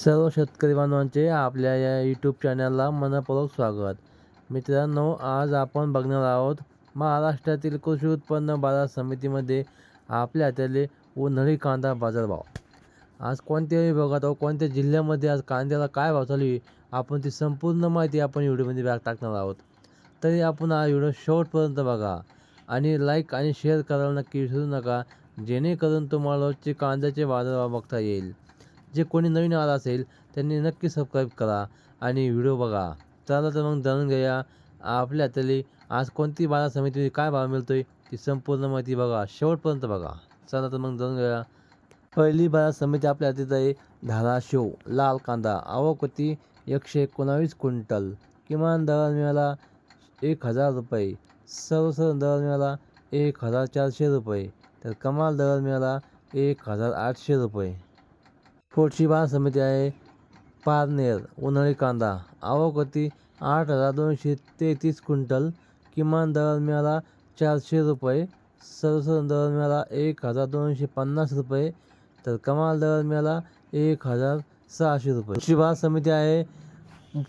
सर्व शेतकरी बांधवांचे आपल्या या यूट्यूब चॅनलला मनपूर्वक स्वागत. मित्रांनो आज आपण बघणार आहोत महाराष्ट्रातील कृषी उत्पन्न बाजार समितीमध्ये आपल्या हाताले उन्हाळी कांदा बाजारभाव. आज कोणत्या विभागात व कोणत्या जिल्ह्यामध्ये आज कांद्याला काय भाव चालू आहे आपण ती संपूर्ण माहिती आपण व्हिडिओमध्ये बॅग टाकणार आहोत. तरी आपण हा व्हिडिओ शेवटपर्यंत बघा आणि लाईक आणि शेअर करायला नक्की विसरू नका जेणेकरून तुम्हाला रोजचे कांद्याचे बाजारभाव बघता येईल. जे कोणी नवीन आला असेल त्यांनी नक्की सबस्क्राईब करा आणि व्हिडिओ बघा. चला तर मग जाणून घेऊया आपल्या हाताली आज कोणती बाजार समितीमध्ये काय भाव मिळतो आहे ती संपूर्ण माहिती बघा. शेवटपर्यंत बघा. चला तर मग जाणून घेऊया. पहिली बाजार समिती आपल्या हातात आहे धाराशिव लाल कांदा. आवक होती एकशे एकोणावीस क्विंटल. किमान दर मिळाला एक हजार रुपये. सर्वसाधारण दर मिळाला एक हजार चारशे रुपये. तर कमाल दर मिळाला एक हजार आठशे रुपये. पोटची बाजार समिती आहे. पारनेर उन्हाळी कांदा. आवक होती आठ हजार दोनशे तेहतीस क्विंटल. किमान दर मिळाला चारशे रुपये. सर्वसाधारण दर मिळाला एक हजार दोनशे पन्नास रुपये. तर कमाल दर मिळाला एक हजार सहाशे रुपये. पोटची बाजार समिती आहे.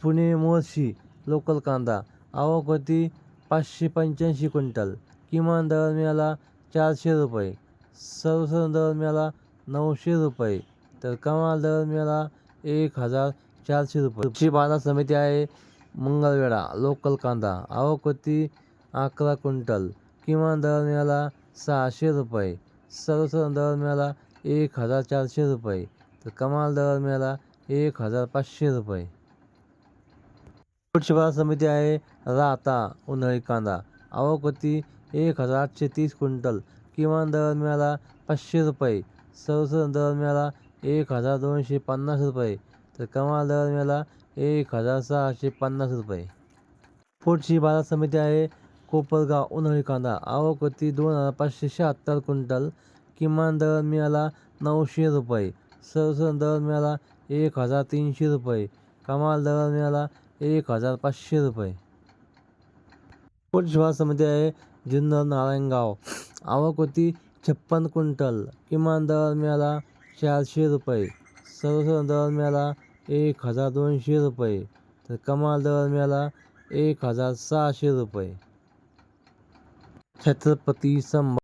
पुणे मोर्शी लोकल कांदा. आवक होती पाचशे पंच्याऐंशी क्विंटल. किमान दर मिळाला चारशे रुपये. सर्वसाधारण दर मिळाला नऊशे रुपये. तर कमाल दर मिळाला एक हजार चारशे रुपये. कृषी बाजार समिती आहे मंगळवेढा लोकल कांदा आवक अकरा क्विंटल. किमान दर मिळाला सहाशे रुपये. सर्वसाधारण दर मिळाला एक हजार चारशे रुपये. तर कमाल दर मिळाला एक हजार पाचशे रुपये. कृषी बाजार समिती आहे राहता उन्हाळी कांदा आवक एक हजार आठशे तीस क्विंटल. किमान दर मिळाला पाचशे रुपये. सर्वसाधारण दर मिळाला एक हजार दोनशे पन्नास रुपये. तर कमाल दर मिळाला एक हजार सहाशे पन्नास रुपये. पुढची बाजार समिती आहे कोपरगाव उन्हाळी कांदा. आवक होती दोन हजार पाचशे शहात्तर क्विंटल. किमान दर मिळाला नऊशे रुपये. सर्वसाधारण दर मिळाला एक हजार तीनशे रुपये. कमाल दर मिळाला एक हजार पाचशे रुपये. पुढची बाजार समिती आहे जुन्नर नारायणगाव. आवक होती छप्पन क्विंटल. किमान दर मिळाला चारशे रुपये. सर्वसाधारण दर मिळाला एक हजार दोनशे रुपये. तर कमाल दर मिळाला एक हजार सहाशे रुपये. छत्रपती संभ